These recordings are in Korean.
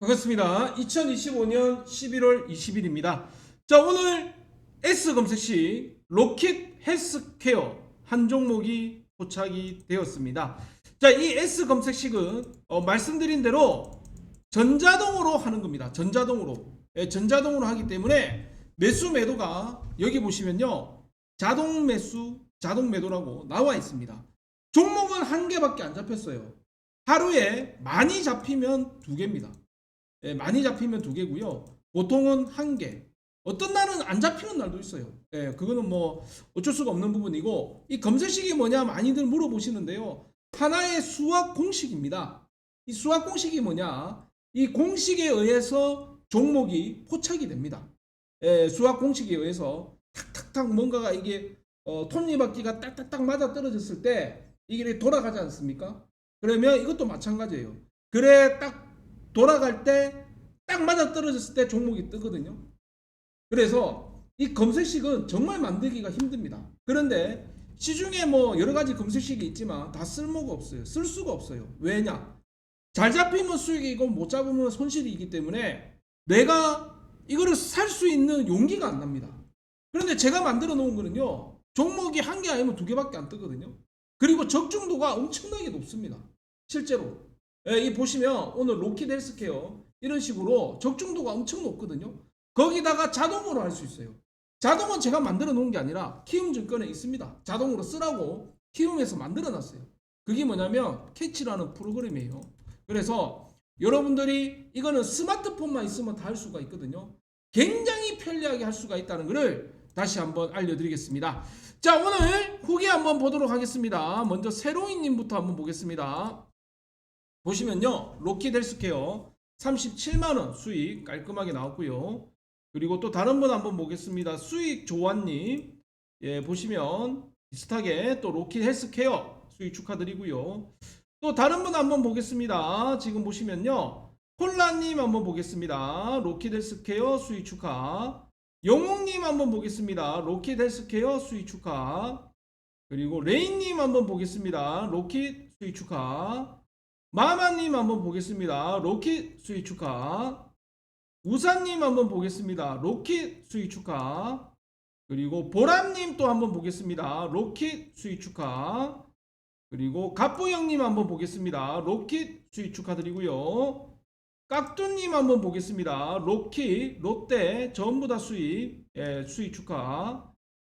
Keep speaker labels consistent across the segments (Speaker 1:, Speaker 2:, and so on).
Speaker 1: 반갑습니다. 2025년 11월 20일입니다. 자, 오늘 S 검색 시 로킷 헬스케어 한 종목이 포착이 되었습니다. 자, 이 S 검색식은 어, 말씀드린 대로 전자동으로 하는 겁니다. 전자동으로. 예, 전자동으로 하기 때문에 매수 매도가 여기 보시면요. 자동 매수, 자동 매도라고 나와 있습니다. 종목은 한 개밖에 안 잡혔어요. 하루에 많이 잡히면 두 개입니다. 예, 많이 잡히면 두 개고요. 보통은 한 개. 어떤 날은 안 잡히는 날도 있어요. 예, 그거는 뭐 어쩔 수가 없는 부분이고 이 검색식이 뭐냐 많이들 물어보시는데요. 하나의 수학 공식입니다. 이 수학 공식이 뭐냐? 이 공식에 의해서 종목이 포착이 됩니다. 예, 수학 공식에 의해서 탁탁탁 뭔가가 이게 어, 톱니바퀴가 딱딱딱 맞아 떨어졌을 때 이게 돌아가지 않습니까? 그러면 이것도 마찬가지예요. 그래 딱 돌아갈 때 딱 맞아 떨어졌을 때 종목이 뜨거든요. 그래서 이 검색식은 정말 만들기가 힘듭니다. 그런데 시중에 뭐 여러 가지 검색식이 있지만 다 쓸모가 없어요. 쓸 수가 없어요. 왜냐? 잘 잡히면 수익이고 못 잡으면 손실이기 때문에 내가 이거를 살 수 있는 용기가 안 납니다. 그런데 제가 만들어 놓은 거는요. 종목이 한 개 아니면 두 개밖에 안 뜨거든요. 그리고 적중도가 엄청나게 높습니다. 실제로. 예, 이 보시면 오늘 로키드 헬스케어 이런 식으로 적중도가 엄청 높거든요. 거기다가 자동으로 할 수 있어요. 자동은 제가 만들어 놓은 게 아니라 키움증권에 있습니다. 자동으로 쓰라고 키움에서 만들어 놨어요. 그게 뭐냐면 캐치라는 프로그램이에요. 그래서 여러분들이 이거는 스마트폰만 있으면 다 할 수가 있거든요. 굉장히 편리하게 할 수가 있다는 것을 다시 한번 알려드리겠습니다. 자 오늘 후기 한번 보도록 하겠습니다. 먼저 세로이님부터 한번 보겠습니다. 보시면요 로키드 헬스케어 37만원 수익 깔끔하게 나왔고요. 그리고 또 다른 분 한번 보겠습니다. 수익 조아님 예 보시면 비슷하게 또 로키드 헬스케어 수익 축하드리고요. 또 다른 분 한번 보겠습니다. 지금 보시면요. 콜라님 한번 보겠습니다. 로키드 헬스케어 수익 축하. 영웅님 한번 보겠습니다. 로키드 헬스케어 수익 축하. 그리고 레인님 한번 보겠습니다. 로키드 수익 축하. 마마님 한번 보겠습니다. 로키드 수익 축하. 우사님 한번 보겠습니다. 로키드 수익 축하. 그리고 보람님 또 한번 보겠습니다. 로키드 수익 축하. 그리고 갑부형님 한번 보겠습니다. 로킷 수익 축하드리고요. 깍두님 한번 보겠습니다. 로킷, 롯데 전부 다 수익, 예, 수익 축하.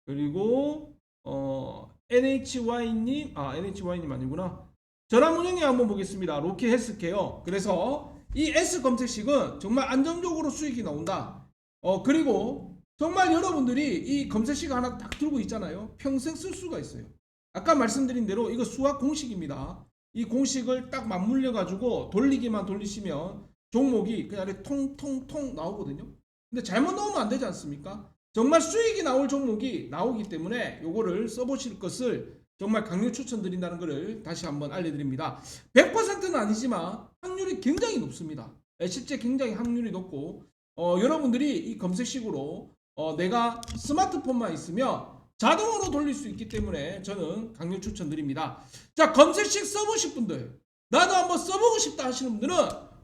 Speaker 1: 그리고 어, NHY님, 아 NHY님 아니구나. 전화문형님 한번 보겠습니다. 로킷 헬스케어. 그래서 이 S 검색식은 정말 안정적으로 수익이 나온다. 어 그리고 정말 여러분들이 이 검색식 하나 딱 들고 있잖아요. 평생 쓸 수가 있어요. 아까 말씀드린 대로 이거 수학 공식입니다. 이 공식을 딱 맞물려 가지고 돌리기만 돌리시면 종목이 그냥 이렇게 통통통 나오거든요. 근데 잘못 넣으면 안 되지 않습니까? 정말 수익이 나올 종목이 나오기 때문에 요거를 써보실 것을 정말 강력 추천드린다는 것을 다시 한번 알려드립니다. 100%는 아니지만 확률이 굉장히 높습니다. 예, 실제 굉장히 확률이 높고 어, 여러분들이 이 검색식으로 어, 내가 스마트폰만 있으면 자동으로 돌릴 수 있기 때문에 저는 강력 추천드립니다. 자, 검색식 써보실 분들, 나도 한번 써보고 싶다 하시는 분들은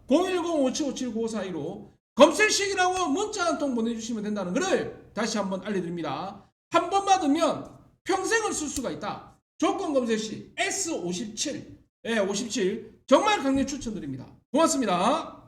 Speaker 1: 010-5757-9542로 검색식이라고 문자 한 통 보내주시면 된다는 것을 다시 한번 알려드립니다. 한 번 받으면 평생을 쓸 수가 있다. 조건 검색식 S57, 예, 57 정말 강력 추천드립니다. 고맙습니다.